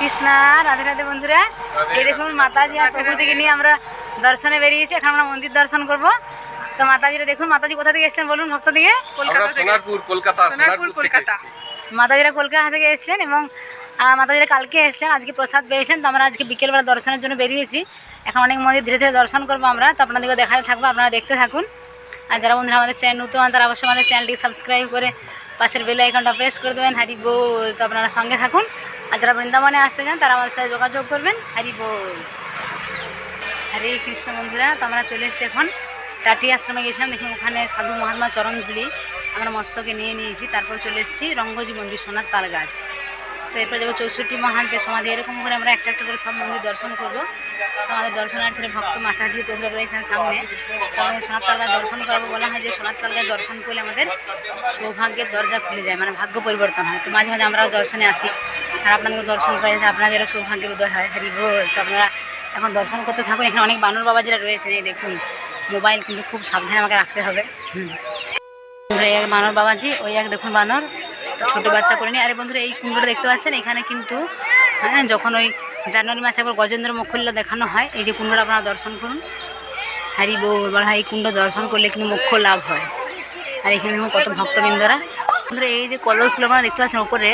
কৃষ্ণা রাধে রাধে বন্ধুরা। এই দেখুন মাতাজি আর নিয়ে আমরা দর্শনে বেরিয়েছি। এখন আমরা মন্দির দর্শন করব। তো মাতাজিরা দেখুন মাতাজি কোথা থেকে এসেছেন বলুন ভক্ত দিকে? সোনারপুর কলকাতা সোনারপুর কলকাতা। মাতাজিরা কলকাতা থেকে এসেছেন এবং মাতাজিরা কালকে এসেছেন আজকে প্রসাদ পেয়েছেন। তো আমরা আজকে বিকেলবেলা দর্শনের জন্য বেরিয়েছি। এখন অনেক মন্দির ধীরে ধীরে দর্শন করব আমরা। তো আপনাদেরকে দেখাতে থাকব আপনারা দেখতে থাকুন। আর যারা বন্ধুরা আমাদের চ্যানেল নতুন তারা অবশ্যই আমাদের চ্যানেলটি সাবস্ক্রাইব করে পাশের বেল আইকনটা প্রেস করে দেবেন, হারি বল। তো আপনারা সঙ্গে থাকুন। আর যারা বৃন্দাবনে আসতে চান, তারা আমাদের সাথে যোগাযোগ করবেন। হারি বল। হরে কৃষ্ণ বন্ধুরা, তো আমরা চলে এসেছি এখন টাটি আশ্রমে গেছিলাম। দেখুন, ওখানে সাধু মহাত্মা চরণ ধুলি আমরা মস্তকে নিয়ে নিয়েছি। তারপর চলে এসেছি রঙ্গজি মন্দির সোনার তাল গাছ। তো এরপর যাব চৌষট্টি মহান্তের সমাধি। এরকম করে আমরা একটা একটা করে সব মন্দির দর্শন করব। তো আমাদের দর্শনার্থীরা ভক্ত মাতাজি প্রভুরা রয়েছেন সামনে। তো আমাদের সোনার দর্শন করব বলা হয় যে সোনার তাল গাছ দর্শন করলে আমাদের সৌভাগ্যের দরজা খুলে যায় মানে ভাগ্য পরিবর্তন হয়। তো মাঝে মাঝে আমরাও দর্শনে আসি। আর আপনাদেরকে দর্শন করে যাতে আপনাদেরও সৌভাগ্যের উদয় হয়। হরি বল তো আপনারা এখন দর্শন করতে থাকুন। এখানে অনেক বানর বাবাজিরা রয়েছেন এই দেখুন। মোবাইল কিন্তু খুব সাবধানে আমাকে রাখতে হবে। বানর বাবাজি ওই এক দেখুন বানর। ছোট বাচ্চা করে নিয়ে। আরে বন্ধুরা, এই কুণ্ডটা দেখতে পাচ্ছেন? এখানে কিন্তু হ্যাঁ যখন ওই জানুয়ারি মাসে একবার গজেন্দ্র মুখল্য দেখানো হয়, এই যে কুণ্ডটা আপনারা দর্শন করুন। হারি বউ, বলা হয় এই কুণ্ড দর্শন করলে কিন্তু মুখ্য লাভ হয়। আর এখানে কত ভক্তবৃন্দরা। বন্ধুরা, এই যে কলসগুলো আপনারা দেখতে পাচ্ছেন ওপরে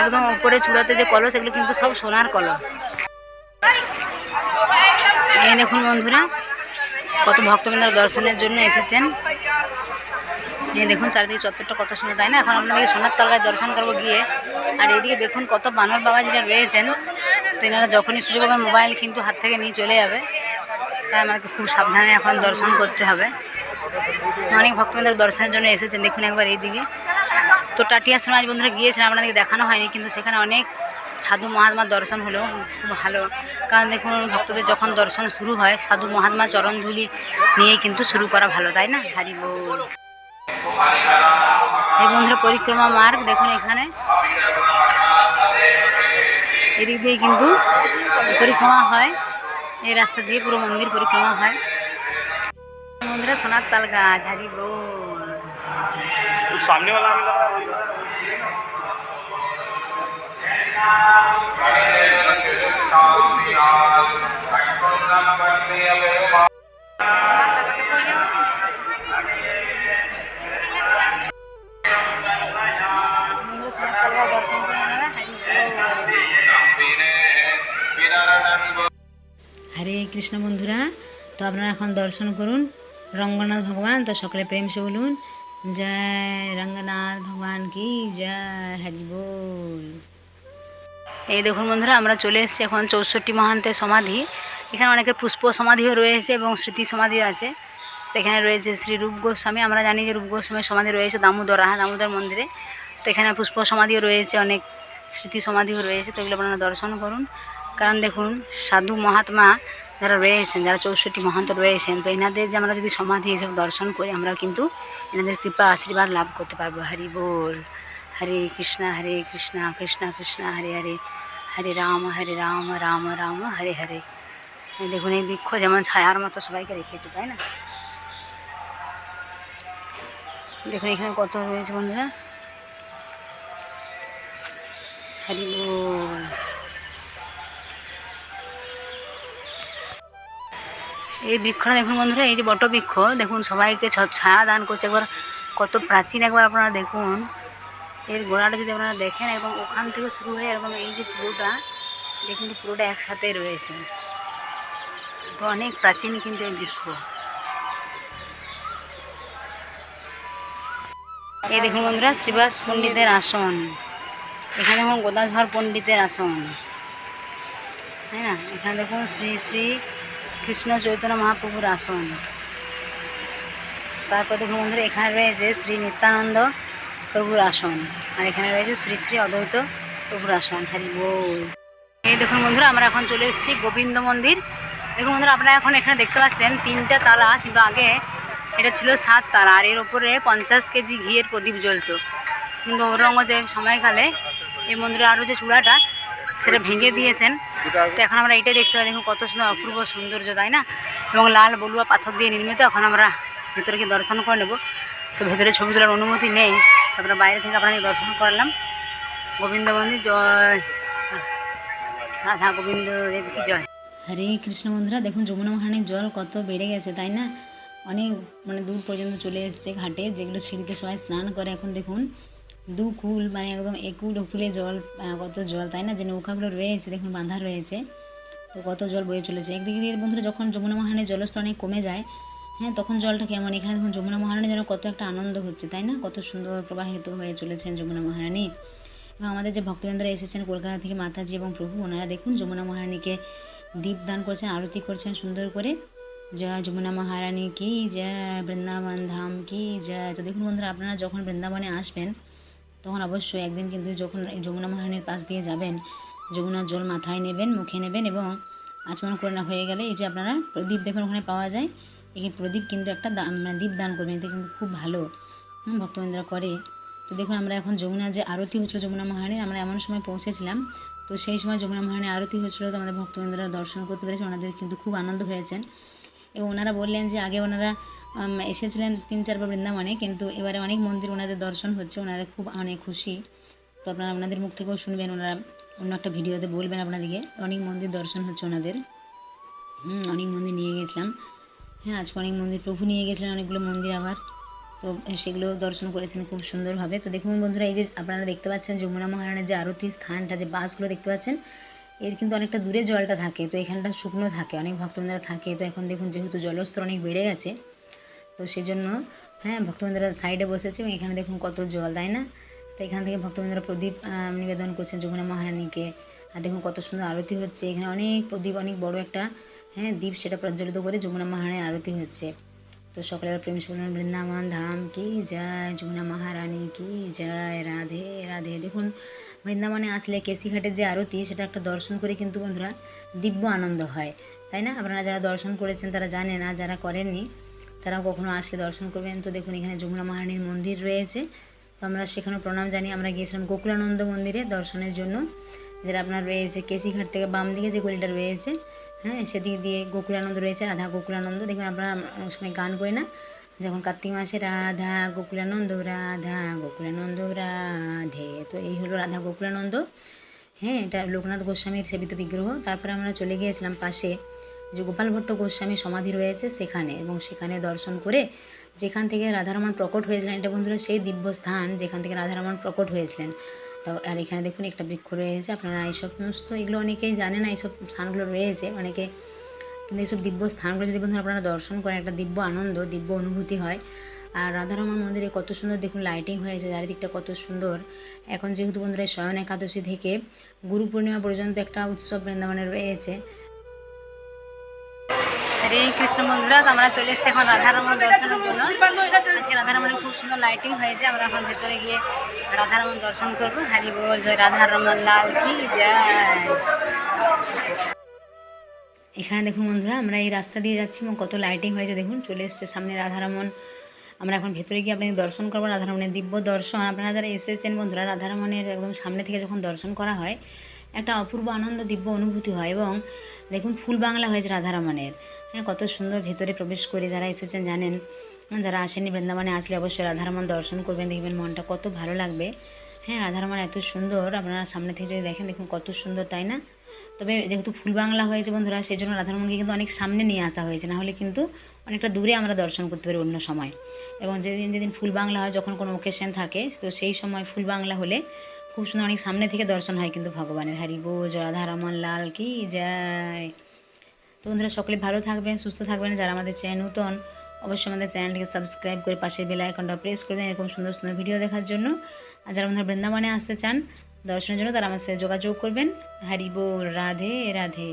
একদম ওপরে চূড়াতে যে কলস, এগুলো কিন্তু সব সোনার কলস। এই দেখুন বন্ধুরা, কত ভক্তবৃন্দরা দর্শনের জন্য এসেছেন। এই দেখুন চারিদিকে চত্বরটা কত সুন্দর, তাই না? এখন আপনাদেরকে সোনার তলায় দর্শন করব গিয়ে। আর এদিকে দেখুন কত বানর বাবা যেটা রয়েছেন। তো এনারা যখনই সুযোগ পাবেন মোবাইল কিন্তু হাত থেকে নিয়ে চলে যাবে। তাই আমাদেরকে খুব সাবধানে এখন দর্শন করতে হবে। অনেক ভক্তবৃন্দের দর্শনের জন্য এসেছেন, দেখুন একবার এইদিকে। তো টাটিয়া সমাজ বন্ধুরা গিয়েছেন, আপনাদেরকে দেখানো হয়নি, কিন্তু সেখানে অনেক সাধু মহাত্মার দর্শন হলো, খুব ভালো। কারণ দেখুন ভক্তদের যখন দর্শন শুরু হয়, সাধু মহাত্মা চরণ ধুলি নিয়েই কিন্তু শুরু করা ভালো, তাই না? হারি বল। এই বন্ধুরা পরিক্রমা মার্গ, দেখুন এখানে। এদিক দিয়ে কিন্তু পরিক্রমা হয়। এই রাস্তা দিয়ে পুরো মন্দির পরিক্রমা হয়। বন্ধুরা, সোনার তাল গাছ, হারি বউ কৃষ্ণ বন্ধুরা, তো আপনারা এখন দর্শন করুন। রঙ্গনাথ ভগবান, তো সকলে প্রেম সে বলুন। জয় রঙ্গনাথ ভগবান কি জয়, হরি বল। এই দেখুন বন্ধুরা, আমরা চলে এসেছি এখন চৌষট্টি মহান্তের সমাধি। এখানে অনেকের পুষ্প সমাধিও রয়েছে এবং স্মৃতি সমাধিও আছে। তো এখানে রয়েছে শ্রী রূপ গোস্বামী। আমরা জানি যে রূপ গোস্বামীর সমাধি রয়েছে দামোদরা, দামোদর মন্দিরে। তো এখানে পুষ্প সমাধিও রয়েছে, অনেক স্মৃতি সমাধিও রয়েছে। তো এগুলো আপনারা দর্শন করুন। কারণ দেখুন, সাধু মহাত্মা যারা রয়েছেন, যারা চৌষট্টি মহান্ত রয়েছেন, তো এনাদের যে আমরা যদি সমাধি এসব দর্শন করি আমরা কিন্তু এনাদের কৃপা আশীর্বাদ লাভ করতে পারব। হরি বল, হরে কৃষ্ণ হরে কৃষ্ণ কৃষ্ণ কৃষ্ণ, হরে হরে হরে রাম হরে রাম রাম রাম, হরে হরে। দেখুন, এই বৃক্ষ যেমন ছায়ার মতো সবাইকে রেখেছে, তাই না? দেখুন, এখানে কত রয়েছে বন্ধুরা? হরি বল। এই বৃক্ষটা দেখুন বন্ধুরা, এই যে বটবৃক্ষ দেখুন সবাইকে ছায়া দান করছে। একবার কত প্রাচীন একবার আপনারা দেখুন। এর গোড়াটা যদি আপনারা দেখেন, এবং ওখান থেকে শুরু হয়ে একদম এই যে পুরোটা এটা কিন্তু পুরোটা একসাথে রয়েছে। তো অনেক প্রাচীন কিন্তু এই বৃক্ষ। এই দেখুন বন্ধুরা, শ্রীবাস পণ্ডিতের আসন। এখানে দেখুন গোদাধর পণ্ডিতের আসন। হ্যাঁ এখানে দেখুন শ্রী শ্রী কৃষ্ণ চৈতন্য মহাপ্রভুর আসন। তারপর দেখুন বন্ধুরা, এখানে রয়েছে শ্রী নিত্যানন্দ প্রভুর আসন আর এখানে রয়েছে শ্রী শ্রী অদ্বৈত প্রভুর আসন। হরি বল। এই দেখুন বন্ধুরা, আমরা এখন চলে এসেছি গোবিন্দ মন্দির। দেখুন বন্ধুরা, আপনারা এখন এখানে দেখতে পাচ্ছেন তিনটে তালা, কিন্তু আগে এটা ছিল সাত তালা আর এর ওপরে পঞ্চাশ কেজি ঘিয়ের প্রদীপ জ্বলতো। কিন্তু ঔরঙ্গজেব সময়কালে এই মন্দিরে আরও যে চূড়াটা সেটা ভেঙে দিয়েছেন। তো এখন আমরা এইটাই দেখতে পাই দেখুন কত সুন্দর, অপূর্ব সৌন্দর্য, তাই না? এবং লাল, বলুয়া, পাথর দিয়ে নির্মিত, এখন আমরা ভেতরে গিয়ে দর্শন করে নেব। তো ভেতরে ছবি তোলার অনুমতি নেই। তারপরে বাইরে থেকে আপনাদের দর্শন করলাম। গোবিন্দ মন্দির জয়। রাধা গোবিন্দ দেব জয়। হরে কৃষ্ণ বন্ধুরা, দেখুন যমুনা মহারানীর জল কত বেড়ে গেছে, তাই না? অনেক মানে দূর পর্যন্ত চলে এসেছে ঘাটে, যেগুলো সিঁড়িতে সবাই স্নান করে এখন দেখুন। দু কুল মানে একদম একুল ওকুলে জল কত জল, তাই না? যে নৌকাগুলো রয়েছে, দেখুন বাঁধা রয়েছে, তো কত জল বয়ে চলেছে। একদিকে দিয়ে বন্ধুরা, যখন যমুনা মহারানীর জলস্তর অনেক কমে যায় হ্যাঁ তখন জলটা কেমন? এখানে দেখুন যমুনা মহারানী যেন কত একটা আনন্দ হচ্ছে, তাই না? কত সুন্দর প্রবাহিত হয়ে চলেছেন যমুনা মহারানী। এবং আমাদের যে ভক্তবৃন্দরা এসেছেন কলকাতা থেকে মাতাজি এবং প্রভু, ওনারা দেখুন যমুনা মহারানীকে দীপ দান করছেন, আরতি করছেন সুন্দর করে। জয় যমুনা মহারানী, কি জয় বৃন্দাবন ধাম, কি জয়। তো দেখুন বন্ধুরা, আপনারা যখন বৃন্দাবনে আসবেন তখন অবশ্যই একদিন কিন্তু যখন যমুনা মহারানীর পাশ দিয়ে যাবেন, যমুনার জল মাথায় নেবেন, মুখে নেবেন এবং আচমন করে না হয়ে গেলে এই যে আপনারা প্রদীপ দেখবেন ওখানে পাওয়া যায়, এই প্রদীপ কিন্তু একটা দান মানে দীপ দান করবেন এতে কিন্তু খুব ভালো ভক্তবৃন্দরা করে। তো দেখুন আমরা এখন যমুনা যে আরতি হচ্ছিল যমুনা মহারানীর, আমরা এমন সময় পৌঁছেছিলাম, তো সেই সময় যমুনা মহারানী আরতি হচ্ছিল তো আমাদের ভক্তবৃন্দরা দর্শন করতে পেরেছে ওনাদের কিন্তু খুব আনন্দ হয়েছেন এবং ওনারা বললেন যে আগে ওনারা এসেছিলেন তিন চারবার বৃন্দাবনে, কিন্তু এবারে অনেক মন্দির ওনাদের দর্শন হচ্ছে, ওনাদের খুব অনেক খুশি। তো আপনারা ওনাদের মুখ থেকেও শুনবেন, ওনারা অন্য একটা ভিডিওতে বলবেন আপনাদেরকে, অনেক মন্দির দর্শন হচ্ছে ওনাদের। অনেক মন্দির নিয়ে গেছিলাম। হ্যাঁ আজকে অনেক মন্দির, প্রভু নিয়ে গেছিলেন অনেকগুলো মন্দির আবার। তো সেগুলো দর্শন করেছেন খুব সুন্দরভাবে। তো দেখুন বন্ধুরা, এই যে আপনারা দেখতে পাচ্ছেন যমুনা মহারানের যে আরতি স্থানটা, যে বাসগুলো দেখতে পাচ্ছেন, এর কিন্তু অনেকটা দূরে জলটা থাকে, তো এখানটা শুকনো থাকে, অনেক ভক্তবৃন্দরা থাকে। তো এখন দেখুন, যেহেতু জলস্তর অনেক বেড়ে গেছে তো সেই জন্য হ্যাঁ ভক্তবৃন্দরা সাইডে বসেছে এবং এখানে দেখুন কত জল, তাই না? তো এখান থেকে ভক্তবৃন্দরা প্রদীপ নিবেদন করছেন যমুনা মহারানীকে। আর দেখুন কত সুন্দর আরতি হচ্ছে। এখানে অনেক প্রদীপ, অনেক বড় একটা হ্যাঁ দ্বীপ সেটা প্রজ্বলিত করে যমুনা মহারানীর আরতি হচ্ছে। তো সকলের প্রেম সুবর্ণ বৃন্দাবন ধাম কি জয়, যমুনা মহারানী কি জয়, রাধে রাধে। দেখুন, বৃন্দাবনে আসলে কেসিঘাটের যে আরতি, সেটা একটা দর্শন করে কিন্তু বন্ধুরা দিব্য আনন্দ হয়। তাই না? আপনারা যারা দর্শন করেছেন, তারা জানেন, আর যারা করেননি তারাও কখনো আসলে দর্শন করবেন। তো দেখুন, এখানে যমুনা মহারানীর মন্দির রয়েছে। তো আমরা সেখানে প্রণাম জানিয়ে আমরা গিয়েছিলাম গোকুলানন্দ মন্দিরে দর্শনের জন্য। যেটা আপনার রয়েছে কেসিঘাট থেকে বাম দিকে যে গলিটা রয়েছে হ্যাঁ সেদিক দিয়ে গোকুলানন্দ রয়েছে, রাধা গোকুলানন্দ। দেখবেন আপনারা সময় গান করি না। যখন কার্তিক মাসে রাধা গোকুলানন্দ রাধা গোকুলানন্দ, রাধে। তো এই হলো রাধা গোকুলানন্দ। হ্যাঁ এটা লোকনাথ গোস্বামীর সেবিত বিগ্রহ। তারপরে আমরা চলে গিয়েছিলাম পাশে যে গোপাল ভট্ট গোস্বামী সমাধি রয়েছে সেখানে এবং সেখানে দর্শন করে যেখান থেকে রাধারমণ প্রকট হয়েছিলেন, এটা বন্ধুরা সেই দিব্য স্থান যেখান থেকে রাধারমণ প্রকট হয়েছিলেন। তো, আর এখানে দেখুন একটা বৃক্ষ রয়েছে, আপনারা এইসব সমস্ত এগুলো অনেকেই জানে না, এইসব স্থানগুলো রয়েছে, অনেকে কিন্তু এইসব দিব্য স্থানগুলো যদি বন্ধুরা আপনারা দর্শন করেন, একটা দিব্য আনন্দ, দিব্য অনুভূতি হয়। আর রাধারমণ মন্দিরে কত সুন্দর দেখুন লাইটিং হয়েছে, চারিদিকটা কত সুন্দর। এখন যেহেতু বন্ধুরা এই শয়ন একাদশী থেকে গুরু পূর্ণিমা পর্যন্ত একটা উৎসব বৃন্দাবনে রয়েছে হরে কৃষ্ণ বন্ধুরা, তো আমরা চলে এসেছি এখন রাধারমণ দর্শনের জন্য। আজকে রাধারমণে খুব সুন্দর লাইটিং হয়েছে, আমরা এখন ভেতরে গিয়ে রাধারমণ দর্শন করব। হারি বল, জয় রাধারমণ, লাল কি জয়। এখানে দেখুন বন্ধুরা, আমরা এই রাস্তা দিয়ে যাচ্ছি এবং কত লাইটিং হয়েছে, দেখুন, চলে এসছে সামনে রাধারমণ। আমরা এখন ভেতরে গিয়ে আপনাকে দর্শন করব, রাধারমণের দিব্য দর্শন। আপনারা যারা এসেছেন বন্ধুরা, রাধারমণের একদম সামনে থেকে যখন দর্শন করা হয়, একটা অপূর্ব আনন্দ, দিব্য অনুভূতি হয় এবং দেখুন, ফুল বাংলা হয়েছে রাধারমণের। হ্যাঁ কত সুন্দর ভেতরে প্রবেশ করে যারা এসেছেন জানেন, যারা আসেননি বৃন্দাবনে আসলে অবশ্যই রাধারমণ দর্শন করবেন, দেখবেন মনটা কত ভালো লাগবে। হ্যাঁ রাধারমণ এত সুন্দর, আপনারা সামনে থেকে যদি দেখেন, দেখুন কত সুন্দর, তাই না? তবে যেহেতু ফুল বাংলা হয়েছে বন্ধুরা সেই জন্য রাধারমণকে কিন্তু অনেক সামনে নিয়ে আসা হয়েছে, না হলে কিন্তু অনেকটা দূরে আমরা দর্শন করতে পারি অন্য সময়। এবং যেদিন যেদিন ফুল বাংলা হয়, যখন কোনো ওকেশন থাকে, তো সেই সময় ফুল বাংলা হলে খুব সুন্দর অনেক সামনে থেকে দর্শন হয় কিন্তু ভগবানের। হারি বো অমন লাল, কি যায় তো বন্ধুরা, সকলে ভালো থাকবেন, সুস্থ থাকবেন। যারা আমাদের চ্যানেল নূতন, অবশ্যই আমাদের চ্যানেলটিকে সাবস্ক্রাইব করে পাশের বেল আইকনটা প্রেস করবেন এরকম সুন্দর সুন্দর ভিডিও দেখার জন্য। আর যারা বন্ধুরা বৃন্দাবনে আসতে চান, দর্শনের জন্য তারা আমার সাথে যোগাযোগ করবেন। হরি বো, রাধে রাধে।